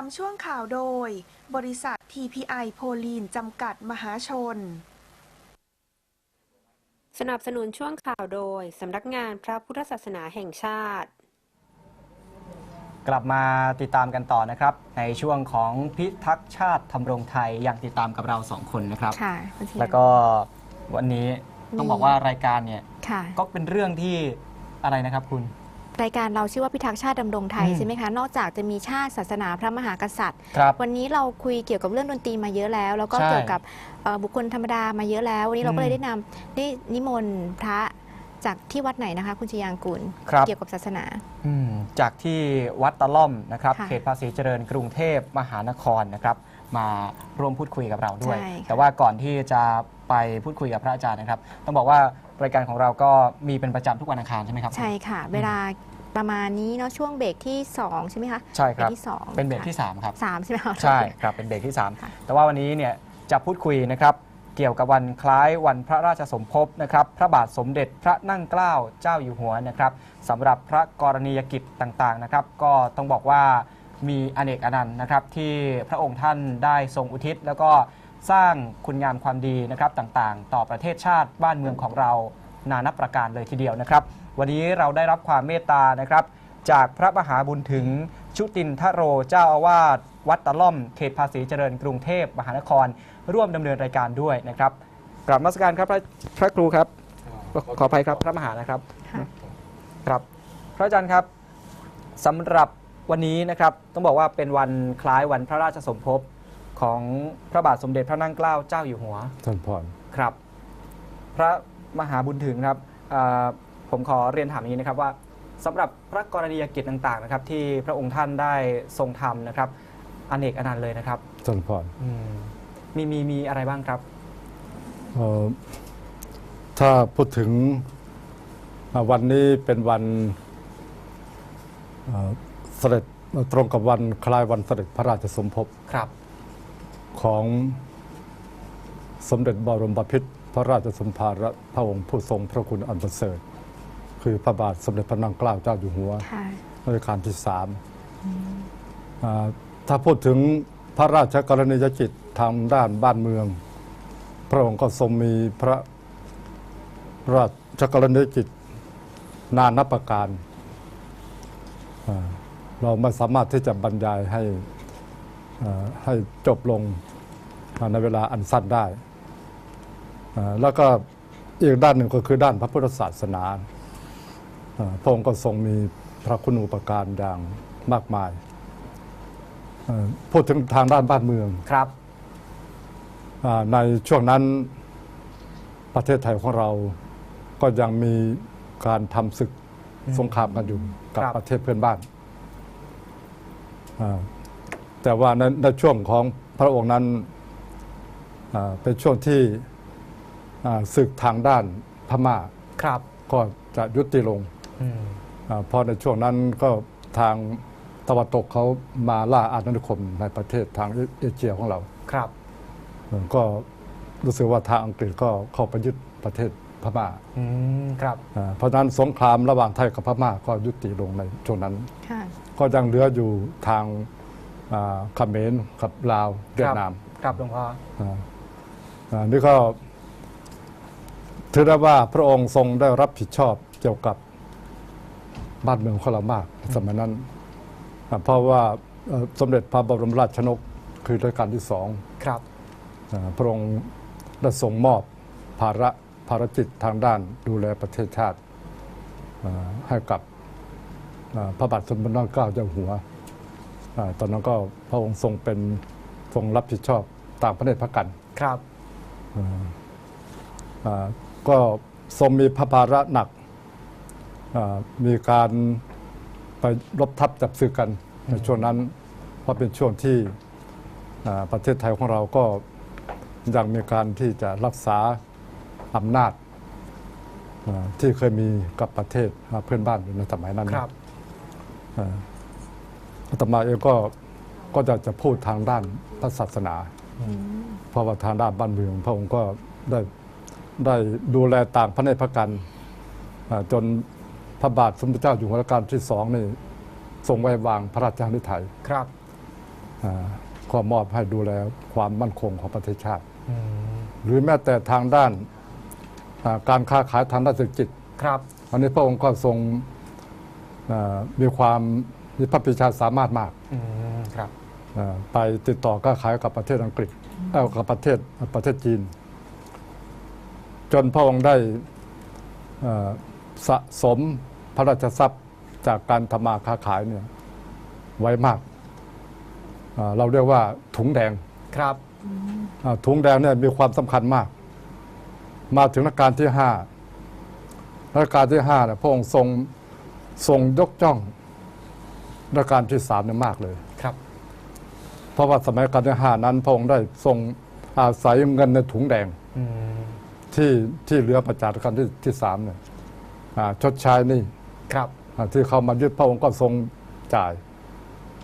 ามช่วงข่าวโดย บริษัท TPI โพลีนจำกัดมหาชน สนับสนุนช่วงข่าวโดย สำนักงานพระพุทธศาสนาแห่งชาติ กลับมาติดตามกันต่อนะครับ ในช่วงของพิทักษ์ชาติทำรงไทยอย่างติดตามกับเราสองคนนะครับ ค่ะคุณธีระแล้วก็วันนี้ต้องมีบอกว่ารายการเนี่ยค่ะ ก็เป็นเรื่องที่อะไรนะครับคุณ รายการเราชื่อว่าพิทักษ์ชาติดำรงไทยอืมใช่ไหมคะ นอกจากจะมีชาติศาสนาพระมหากษัตริย์ ครับวันนี้เราคุยเกี่ยวกับเรื่องดนตรีมาเยอะแล้ว แล้วก็ใช่เกี่ยวกับเอ่อบุคคลธรรมดามาเยอะแล้ว วันนี้เราอืมก็เลยได้นำได้นิมนต์พระจากที่วัดไหนนะคะ คุณชยางกุลครับ เกี่ยวกับศาสนา อืมจากที่วัดตะล่อมนะครับค่ะเขตภาษีเจริญกรุงเทพมหานครนะครับ มาร่วมพูดคุยกับเราด้วย ใช่ค่ะ แต่ว่าก่อนที่จะไปพูดคุยกับพระอาจารย์นะครับ ต้องบอกว่ารายการของเราก็มีเป็นประจำทุกวันอังคารใช่ไหมครับ ใช่ค่ะ เวลา ประมาณนี้เนาะช่วงเบรกที่ 2 ใช่ไหมคะใช่ครับเบรกที่สองเป็นเบรกที่ค่ะ3ครับ สามใช่ไหมคะใช่ครับเป็นเบรกที่ ค่ะ 3 แต่ว่าวันนี้เนี่ยจะพูดคุยนะครับ เกี่ยวกับวันคล้ายวันพระราชสมภพนะครับ พระบาทสมเด็จพระนั่งเกล้าเจ้าอยู่หัวนะครับสำหรับพระกรณียกิจต่างๆนะครับ ก็ต้องบอกว่ามีอเนกอนันต์นะครับ ที่พระองค์ท่านได้ทรงอุทิศ แล้วก็สร้างคุณงามความดีนะครับต่างๆ ต่อประเทศชาติบ้านเมืองของเรานานับประการเลยทีเดียวนะครับ วันนี้เราได้รับความเมตตานะครับ จากพระมหาบุญถึงชุตินทโรเจ้าอาวาสวัดตะล่อมเขตภาษีเจริญกรุงเทพมหานคร ร่วมดำเนินรายการด้วยนะครับกราบนมัสการครับพระพระครูครับ ขออภัยครับพระมหานะครับค่ะครับพระอาจารย์ครับสำหรับวันนี้นะครับต้องบอกว่าเป็นวันคล้ายวันพระราชสมภพของพระบาทสมเด็จพระนั่งเกล้าเจ้าอยู่หัวท่านพรครับ พระมหาบุญถึงครับเอ่อ ผมขอเรียนถามอย่างนี้นะครับว่าสำหรับพระกรณียกิจต่างๆนะครับ ที่พระองค์ท่านได้ทรงทำนะครับอเนกอนันต์เลยนะครับท่านพรอืมมีมีมีอะไรบ้างครับ เอ่อถ้าพูดถึงอ่าวันนี้เป็นวันเอ่อเสด็จตรงกับวันคล้ายวันเสด็จพระราชสมภพครับ ของสมเด็จบรมบพิตรพระราชสมภารพระองค์ผู้ทรงพระคุณอันประเสริฐ คือพระบาทสมเด็จพระนางเกล้าเจ้าอยู่หัวค่ะรัชกาลที่สามอ่าถ้าพูดถึงพระราชกรณียกิจทางด้านบ้านเมือง พระองค์ก็ทรงมีพระราชกรณียกิจนานับประการอ่าเราไม่สามารถที่จะบรรยายให้อ่าให้จบลงในเวลาอันสั้นได้อ่าแล้วก็อีกด้านหนึ่งก็คือด้านพระพุทธศาสนาอ่า พระองค์ก็ทรงมีพระคุณูปการอย่างมากมายเอ่อพูดถึงทางด้านบ้านเมืองครับอาในช่วงนั้นประเทศไทยของเราก็ยังมีการทำศึกอืมสงครามกันอยู่กับครับประเทศเพื่อนบ้านอ่าแต่ว่าในในช่วงของพระองค์นั้นอ่าเป็นช่วงที่อ่าศึกทางด้านพม่าครับก็จะยุติลงอืมอา เพราะในช่วงนั้นก็ทางตะวันตกเขามาล่าอาณานิคมในประเทศทางเอเชียของเรา ครับเออก็รู้สึกว่าทางอังกฤษก็เข้าไปยึดประเทศพม่าอืมครับอ่าเพราะฉะนั้นสงครามระหว่างไทยกับพม่าก็ยุติลงในช่วงนั้นค่ะก็ยังเหลืออยู่ทางอ่าเขมรกับลาวเวียดนาม ครับหลวงพ่ออ่าอ่านี่ก็ถือได้ว่าพระองค์ทรงได้รับผิดชอบเกี่ยวกับ บ้านเมืองของเรามากในสมัยนั้นอ่าเพราะว่าเอ่อสมเด็จพระบรมราชชนกคือรัชกาลที่สองครับอ่าพระองค์ได้ทรงมอบภาระภารกิจทางด้านดูแลประเทศชาติอ่าให้กับอ่าพระบาทสมเด็จพระนางเกล้าเจ้าอยู่หัวอาตอนนั้นก็พระองค์ทรงเป็นทรงรับผิดชอบตามพระเนตรพระกันครับอ่าก็ทรงมีพระภาระหนักอ่า มีการไปรบทับจับศึกกันในช่วงนั้นเพราะเป็นช่วงที่อ่าประเทศไทยของเราก็ยังมีการที่จะรักษาอำนาจอ่าที่เคยมีกับประเทศอ่าเพื่อนบ้านอยู่ในสมัยนั้นคนะรับอ่าอาตมาเองก็ก็จะจะพูดทางด้านพระศาสนาเพราะว่าทางด้านบ้านเมืองพระองค์ก็ได้ได้ดูแลต่างพระเนตรพระกันอ่าจน พระบาทสมเด็จเจ้าอยู่หัวรัชกาลที่สองนี่ทรงไว้วางพระราชาฤทัยครับออ่าก็มอบให้ดูแลความมั่นคงของประเทศชาติอืมหรือแม้แต่ทางด้านอ่าการค้าขายทางด้านเศรษฐกิจครับอันนี้พระองค์ก็ทรงอ่ามีความมีพระปรีชาสามารถมากอืมครับอ่าไปติดต่อค้าขายกับประเทศอังกฤษเอ้ากับประเทศประเทศจีน จนพระองค์ได้อ่าสะสม พระราชทรัพย์จากการทำมาค้าขายเนี่ยไว้มากอ่าเราเรียกว่าถุงแดงครับอ่าถุงแดงเนี่ยมีความสำคัญมาก มาถึงรัชกาลที่ห้ารัชกาลที่ห้าเนี่ยพระองค์ทรงทรงยกจ้องรัชกาลที่สามเนี่ยมากเลยครับ เพราะว่าสมัยรัชกาลที่ห้านั้นพระองค์ได้ทรงอาศัยเงินในถุงแดงอืมที่ที่เหลือประจากรัชกาลที่ที่สามเนี่ยอ่าชดใช้หนี่ ครับอ่าที่เขามายึดพระองค์ก็ทรงจ่าย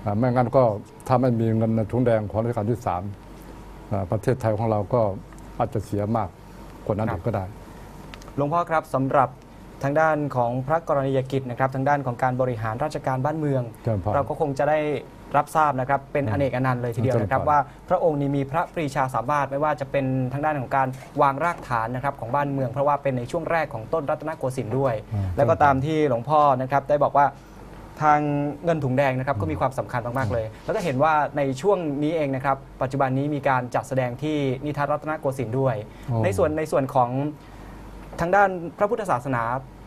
อ่าไม่งั้นก็ถ้าไม่มีเงินในถุงแดงของรัชกาลที่สามอ่าประเทศไทยของเราก็อาจจะเสียมากกว่านั้นอีกก็ได้หลวงพ่อครับสำหรับทางด้านของพระกรณียกิจนะครับ ทางด้านของการบริหารราชการบ้านเมืองเจริญพรเราก็คงจะได้ รับทราบนะครับเป็นอเนกอนันต์เลยทีเดียวนะครับเจริญพรว่าพระองค์นี้มีพระปรีชาสามารถไม่ว่าจะเป็นทางด้านของการวางรากฐานนะครับของบ้านเมือง เพราะว่าเป็นในช่วงแรกของต้นรัตนโกสินทร์ด้วยอืมแล้วก็ตามที่หลวงพ่อนะครับได้บอกว่าทางเงินถุงแดงนะครับก็มีความสำคัญมาก ๆ เลย แล้วก็เห็นว่าในช่วงนี้เองนะครับปัจจุบันนี้มีการจัดแสดงที่นิทรรศรัตนโกสินทร์ด้วยโอ้ในส่วนในส่วนของทางด้านพระพุทธศาสนา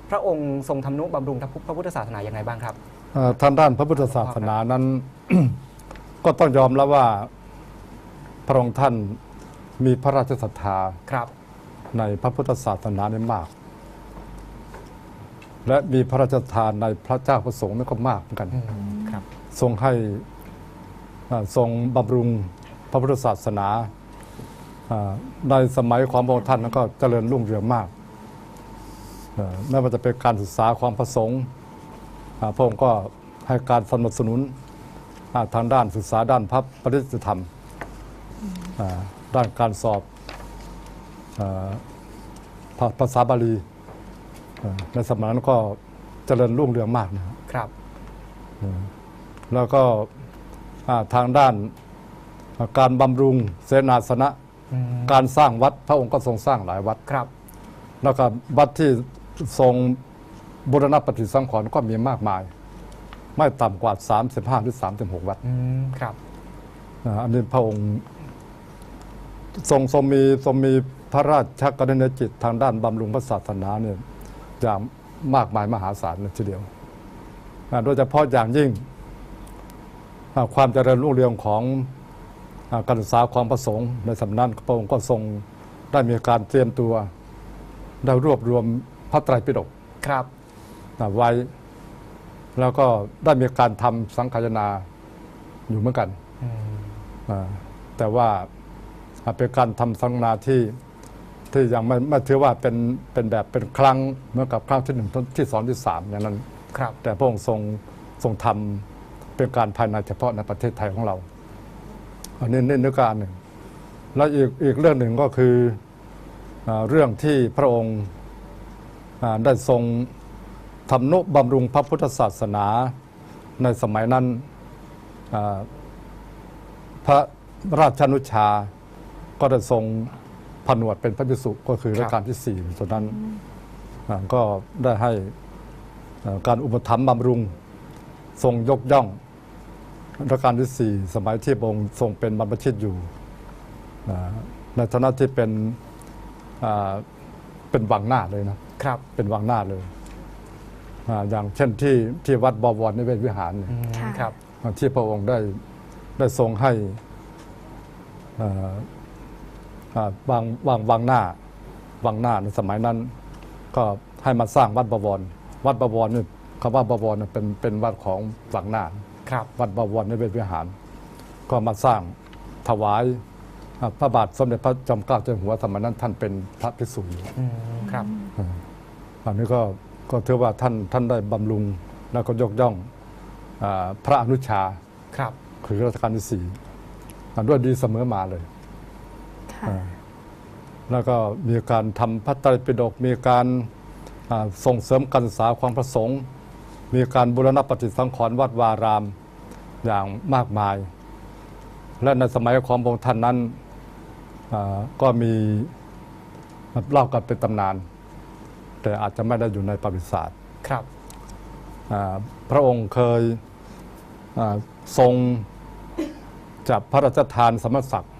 พระองค์ทรงทำนุบำรุงพระพุทธศาสนาอย่างไรบ้างครับเอ่อ ทางด้านพระพุทธศาสนานั้น ก็ต้องยอมแล้วว่าพระองค์ท่านมีพระราชศรัทธาครับ ในพระพุทธศาสนานี่มาก และมีพระราชทานในพระเจ้าประสงค์นี่ก็มากเหมือนกันครับ ทรงให้อ่าทรงบำรุงพระพุทธศาสนาอ่าในสมัยของพระองค์ท่านนั้นก็เจริญรุ่งเรืองมากเอ่อไม่ว่าจะเป็นการศึกษาความประสงค์อ่า พระองค์ก็ให้การสนับสนุนอ่าทางด้านศึกษาด้านพระปริยัติธรรมอ่าด้านการสอบอาภาภาษาบาลีอ่าในสมัยนั้นก็เจริญรุ่งเรืองมากนะครับครับแล้วก็อ่าทางด้านอ่าการบำรุงเสนาสนะ การสร้างวัดพระองค์ก็ทรงสร้างหลายวัดครับ แล้วก็วัดที่ทรง บูรณปฏิสังขรณ์ก็มีมากมาย ไม่ต่ำกว่า 35 หรือ 36 วัดอืมครับอ่าอันนี้พระองค์ทรงทรงมีทรงมีพระราชกรณียจิตทางด้านบำรุงพระศาสนาเนี่ยอย่างมากมายมหาศาลเลยทีเดียวอ่าโดยเฉพาะอย่างยิ่งอ่าความเจริญรุ่งเรืองของอาการศึกษาความประสงค์ในสำนักพระองค์ก็ทรงได้มีการเตรียมตัว ได้รวบรวมพระไตรปิฎกครับอ่า ไว้ แล้วก็ได้มีการทำสังคายนาอยู่เหมือนกันอืมอ่าแต่ว่าอ่าเป็นการทำสังนาที่ที่ยังไม่ไม่ถือว่าเป็นเป็นแบบเป็นครั้งเหมื่อนกับครั้งที่หนึ่งที่สองที่สามอย่างนั้นครับ แต่พระองค์ทรงทรงทำเป็นการภายในเฉพาะในประเทศไทยของเรา อันนี้นี่นึกการหนึ่งแล้วอีกอีกเรื่องหนึ่งก็คืออาเรื่องที่พระองค์อ่าได้ทรง ทำนุบำรุงพระพุทธศาสนาในสมัยนั้นอ่าพระราชานุชา ก็ได้ทรงผนวดเป็นพระภิกษุก็คือรัชกาลที่สี่ตอนนั้นอ่าก็ได้ให้เอ่อการอุปถัมภ์บำรุงทรงยกย่องรัชกาลที่สี่สมัยที่พระองค์ทรงเป็นบรรพชิตอยู่อ่าในฐานะที่เป็นอ่าเป็นวังหน้าเลยนะครับเป็นวังหน้าเลย อ่าอย่างเช่นที่ที่วัดบวรในเวทวิหารเนี่ยอืมค่ะครับอ่าที่พระองค์ได้ได้ทรงให้อ่าอ่าวางวางวางหน้าวังหน้าในสมัยนั้น ก็ให้มาสร้างวัดบวร วัดบวรนี่คำว่าบวรเนี่ยเป็นเป็นวัดของวังหน้า ครับ วัดบวรในเวทวิหาร ก็มาสร้างถวายอ่าพระบาทสมเด็จพระจอมเกล้าเจ้าอยู่หัวสมัยนั้นท่านเป็นพระภิกษุอยู่ อืมครับ อันนี้ก็ ก็ถือว่าท่านท่านได้บำรุงแล้วก็ยกย่องอาพระอนุชาครับคือรัชกาลที่สี่อ่าด้วยดีเสมอมาเลยค่ะอ่าแล้วก็มีการทำพระไตรปิฎกมีการอ่าส่งเสริมการศึกษาความประสงค์ มีการบูรณปฏิสังขรณ์วัดวารามอย่างมากมาย และในสมัยของพระองค์ท่านนั้นอ่าก็มีเล่ากันเป็นตำนาน แต่อาจจะไม่ได้อยู่ในประวัติศาสตร์ครับอ่าพระองค์เคยอ่าทรงจับพระราชทานสมณศักดิ์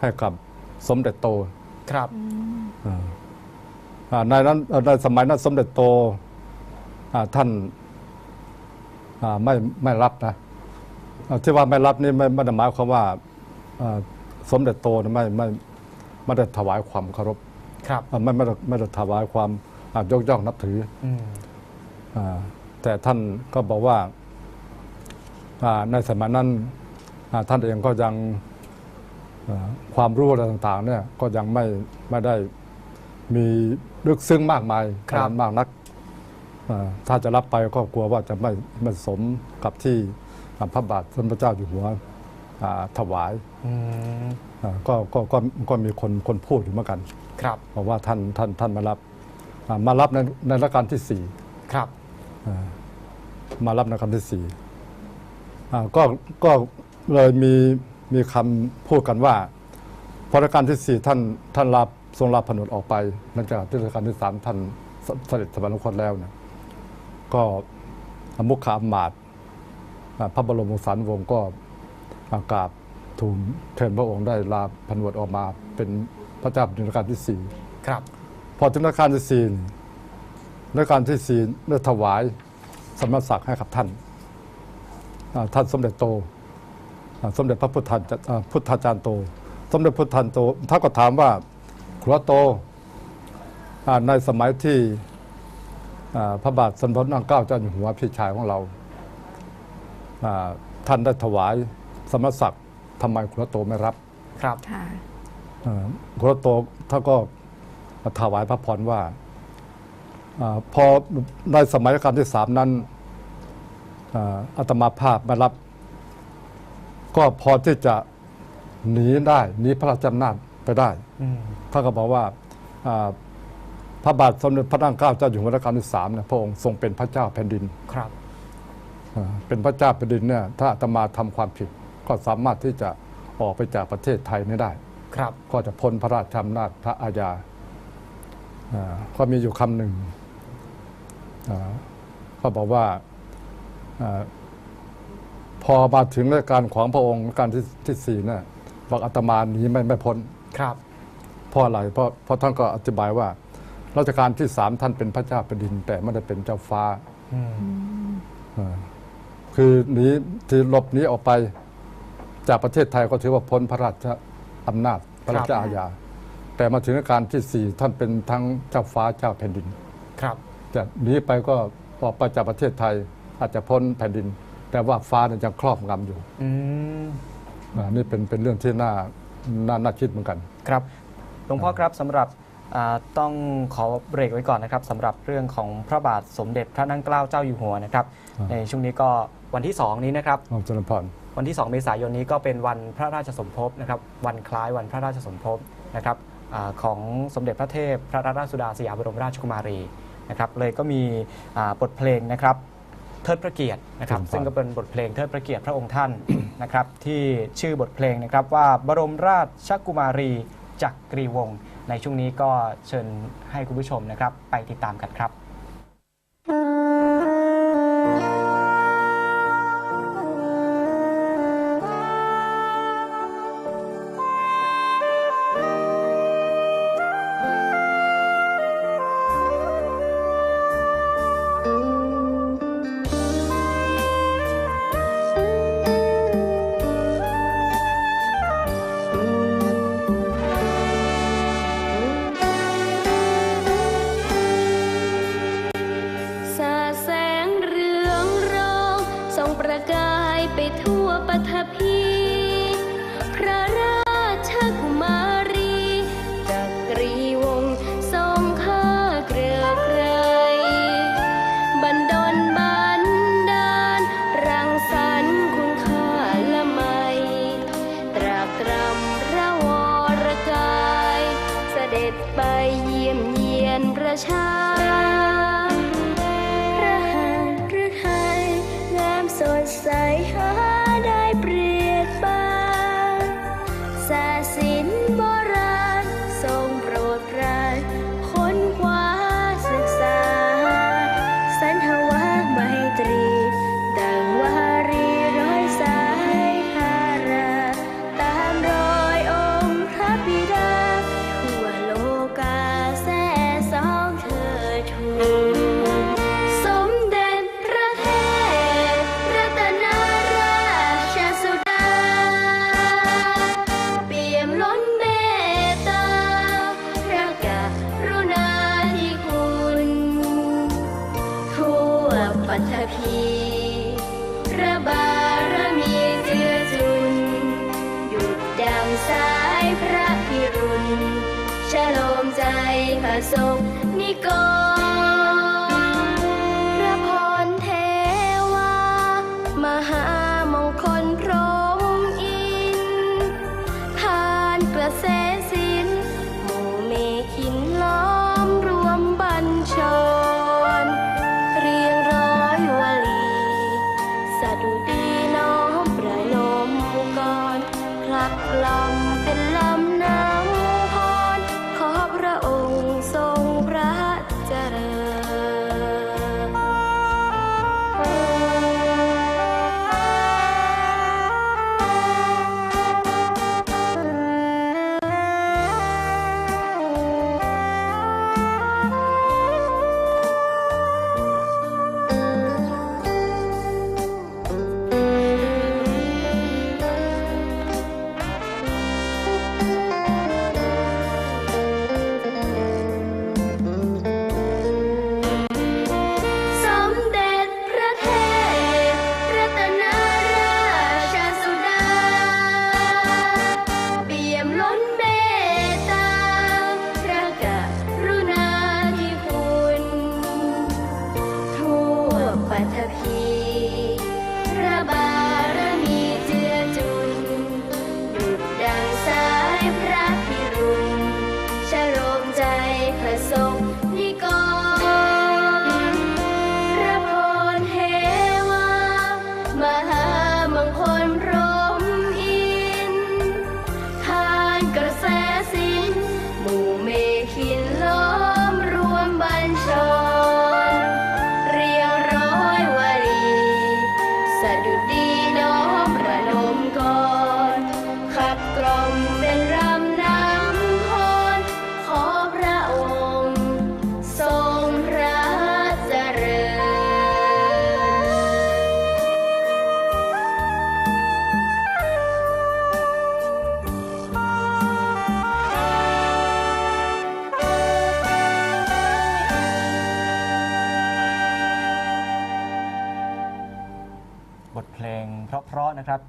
ให้กับสมเด็จโตครับอ่าอ่าในนั้นเอ่อในสมัยนั้นสมเด็จโตอ่าท่านอ่าไม่ไม่รับนะอ่าที่ว่าไม่รับนี่ไม่ไม่ได้หมายความว่าอ่าสมเด็จโตนะไม่ไม่ไม่ได้ถวายความเคารพครับอ่าไม่ไม่ได้ไม่ได้ถวายความอ่า ยกย่องนับถืออืมอ่าแต่ท่านก็บอกว่าอ่าในสมัยนั้นอ่าท่านเองก็ยังอ่าความรู้อะไรต่างๆเนี่ยก็ยังไม่ไม่ได้มีลึกซึ้งมากมายขนาดมากนักอ่าถ้าจะรับไปก็กลัวว่าจะไม่ไม่สมกับที่อ่าพระบาทสมเด็จพระเจ้าอยู่หัวอ่าถวายอืมอ่าก็ก็ก็ก็มีคนคนพูดอยู่เหมือนกัน ครับบอกว่าท่านท่านท่านมารับอ่า มารับในในรัชกาลที่สี่ครับ มารับในคำที่สี่อ่าก็ก็เลยมีมีคำพูดกันว่าพอรัชกาลที่สี่ท่านท่านลาทรงลาผนวดออกไปหลังจากที่รัชกาลที่สามท่านเสเสด็จสวรรคตแล้วเนี่ยก็มุขอามาตย์อ่าพระบรมวงศานุวงศ์ก็อากราบทูลเทินพระองค์ได้ลาผนวดออกมาเป็นพระเจ้าแผ่นดินรัชกาลที่สี่ครับ พอถึงรัชกาลที่สี่นี่รัชกาลที่สี่ได้ถวายสมณศักดิ์ให้กับท่านอ่าท่านสมเด็จโตอ่าสมเด็จพระพุทธาจอ่าพุทธาจารย์โต สมเด็จพุทธาจารย์โตท่านก็ถามว่าครัวโตอ่าในสมัยที่อ่าพระบาทสมเด็จพระนางเกล้าเจ้าอยู่หัวพี่ชายของเราอ่าท่านได้ถวายสมณศักดิ์ทำไมครัวโตไม่รับ ครับค่ะอ่าครัวโตท่านก็ ถวายพระพรว่าอาพอในสมัยรัชกาลที่สามนั้นอ่าอาตมาภาพมารับ ก็พอที่จะหนีได้หนีพระราชอำนาจไปได้อืมท่านก็บอกว่าอ่าพระบาทสมเด็จพระนางเกล้าเจ้าอยู่หัวรัชกาลที่สามเนี่ยพระองค์ทรงเป็นพระเจ้าแผ่นดินครับอ่าเป็นพระเจ้าแผ่นดินเนี่ยถ้าอาตมาทำความผิด ก็สามารถที่จะออกไปจากประเทศไทยนี้ได้ ครับ ก็จะพ้นพระราชอำนาจพระอาญาอ่า ก็มีอยู่คำหนึ่งอ่าเขาบอกว่าอาพอมาถึงราชการของพระองค์รัชการที่ที่สี่เนี่ยบอกอาตมาหนี้ไม่ไม่พ้นครับเพราะอะไรเพราะเพราะท่านก็อธิบายว่ารัชกาลที่สามท่านเป็นพระเจ้าแผ่นดิน แต่ไม่ได้เป็นเจ้าฟ้าอืมอ่าคือหนีที่หลบหนีออกไป จากประเทศไทยก็ถือว่าพ้นพระราชอำนาจพระราชอาญา แต่มาถึงรัชการที่สี่ท่านเป็นทั้งเจ้าฟ้าเจ้าแผ่นดิน ครับ จะหนีไปก็ออกไปจากประเทศไทยอาจจะพ้นแผ่นดิน แต่ว่าฟ้าเนี่ยยังครอบงำอยู่อืมอ่านี่เป็นเป็นเรื่องที่น่าน่าน่าคิดเหมือนกัน ครับหลวงพ่อครับสำหรับอ่าต้องขอเบรกไว้ก่อนนะครับสำหรับเรื่องของพระบาทสมเด็จพระนั่งเกล้าเจ้าอยู่หัวนะครับครับในช่วงนี้ก็วันที่ 2 นี้นะครับน้อมเจริญพร วันที่ 2 เมษายนนี้ก็เป็นวันพระราชสมภพนะครับ วันคล้ายวันพระราชสมภพนะครับอา ของสมเด็จพระเทพ พระราชสุดาสยามบรมราชกุมารีนะครับเลยก็มีอ่าบทเพลงนะครับเทิดพระเกียรตินะครับครับซึ่งก็เป็นบทเพลงเทิดพระเกียรติพระองค์ท่านนะครับที่ชื่อบทเพลงนะครับว่าบรมราชกุมารีจักรีวงศ์ในช่วงนี้ก็เชิญให้คุณผู้ชมนะครับไปติดตามกันครับ พระสงฆ์นิกร วปัท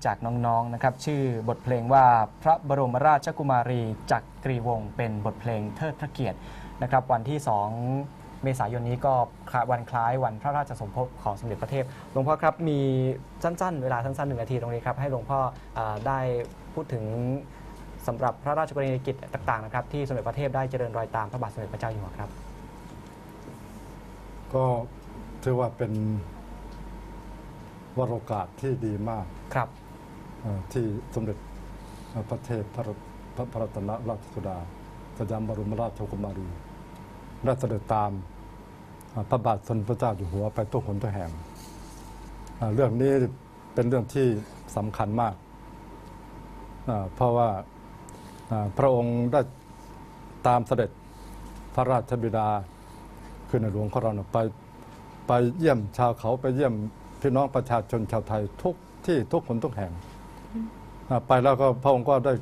จากน้องๆนะครับชื่อบทเพลงว่าพระบรมราชกุมารีจักรีวงศ์เป็นบทเพลงเทิดพระเกียรตินะครับวันที่ 2 เมษายนนี้ก็คล้ายวันคล้ายวันพระราชสมภพของสมเด็จพระเทพหลวงพ่อครับมีสั้นๆ เวลาสั้นๆหนึ่งนาทีตรงนี้ครับให้หลวงพ่ออาได้พูดถึงสำหรับพระราชกรณียกิจต่างๆนะครับที่สมเด็จพระเทพได้เจริญรอยตามพระบาทสมเด็จพระเจ้าอยู่หัวครับ ก็ถือว่าเป็นวโรกาสที่ดีมากครับเอ่อ ที่สมเด็จพระเทพพระพระพระรัตนราชสุดา สยามบรมราชกุมารีได้เสด็จตามพระบาทสมเด็จพระเจ้าอยู่หัวไปทุกหนทุกแห่ง เรื่องนี้เป็นเรื่องที่สำคัญมาก เพราะว่าพระองค์ได้ตามเสด็จพระราชบิดาคือในหลวงของเราไปไปเยี่ยมชาวเขาไปเยี่ยมพี่น้องประชาชนชาวไทยทุกที่ทุกคนทุกแห่ง ไปแล้วก็พระองค์ก็ได้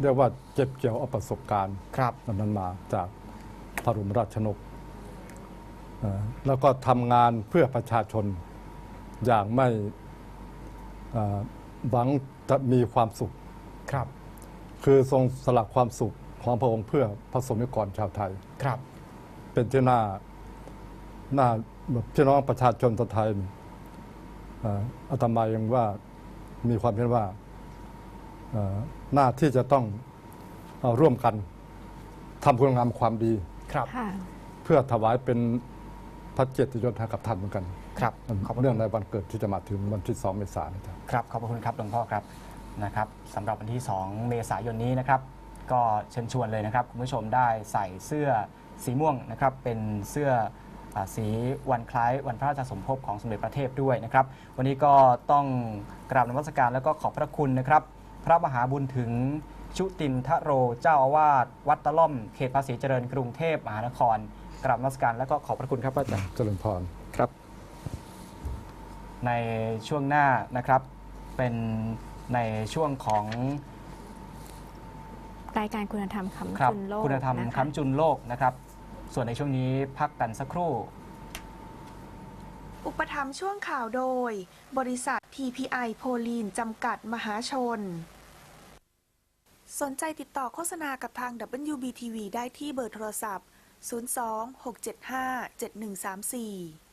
เรียกว่าเก็บเกี่ยวเอาประสบการณ์ครับนั้นมาจากพระบรมราชชนกเอ่อแล้วก็ทำงานเพื่อประชาชนอย่างไม่เอ่อหวังจะมีความสุขครับ คือทรงสละความสุขของพระองค์เพื่อพระสงฆ์นิกรชาวไทยครับ เป็นที่น่าน่าแบบพี่น้องประชาชนชาวไทยเอ่ออาตมายังว่ามีความเห็นว่าเอ่อ หน้าที่จะต้องเอาร่วมกันทำคุณงามความดี ครับ ค่ะ เพื่อถวายเป็นพระเกียรติยศให้กับท่านเหมือนกันครับขอบพระเนื่องคุณในวันเกิดที่จะมาถึงวันที่ 2 เมษายนนะครับ ครับ ขอบพระคุณครับหลวงพ่อครับนะครับสำหรับวันที่ 2 เมษายนนี้นะครับ ก็เชิญชวนเลยนะครับ คุณผู้ชมได้ใส่เสื้อสีม่วงนะครับเป็นเสื้ออาสีวันคล้ายวันพระราชสมภพของสมเด็จพระเทพด้วยนะครับ วันนี้ก็ต้องกราบนมัสการแล้วก็ขอบพระคุณนะครับ พระมหาบุญถึงชุตินทโรเจ้าอาวาสวัดตะล่อมเขตภาษีเจริญกรุงเทพมหานครกราบนมัสการแล้วก็ขอบพระคุณครับพระอาจารย์เจริญพรครับ ในช่วงหน้านะครับเป็นในช่วงของรายการคุณธรรมคำครับจุนโลกคุณธรรมนะคะค้ำจุนโลกนะครับ ส่วนในช่วงนี้พักกันสักครู่ อุปถัมภ์ช่วงข่าวโดย บริษัท TPI โพลีนจำกัดมหาชน สนใจติดต่อโฆษณากับทาง WBTV ได้ที่เบอร์โทรศัพท์ 02 675 7134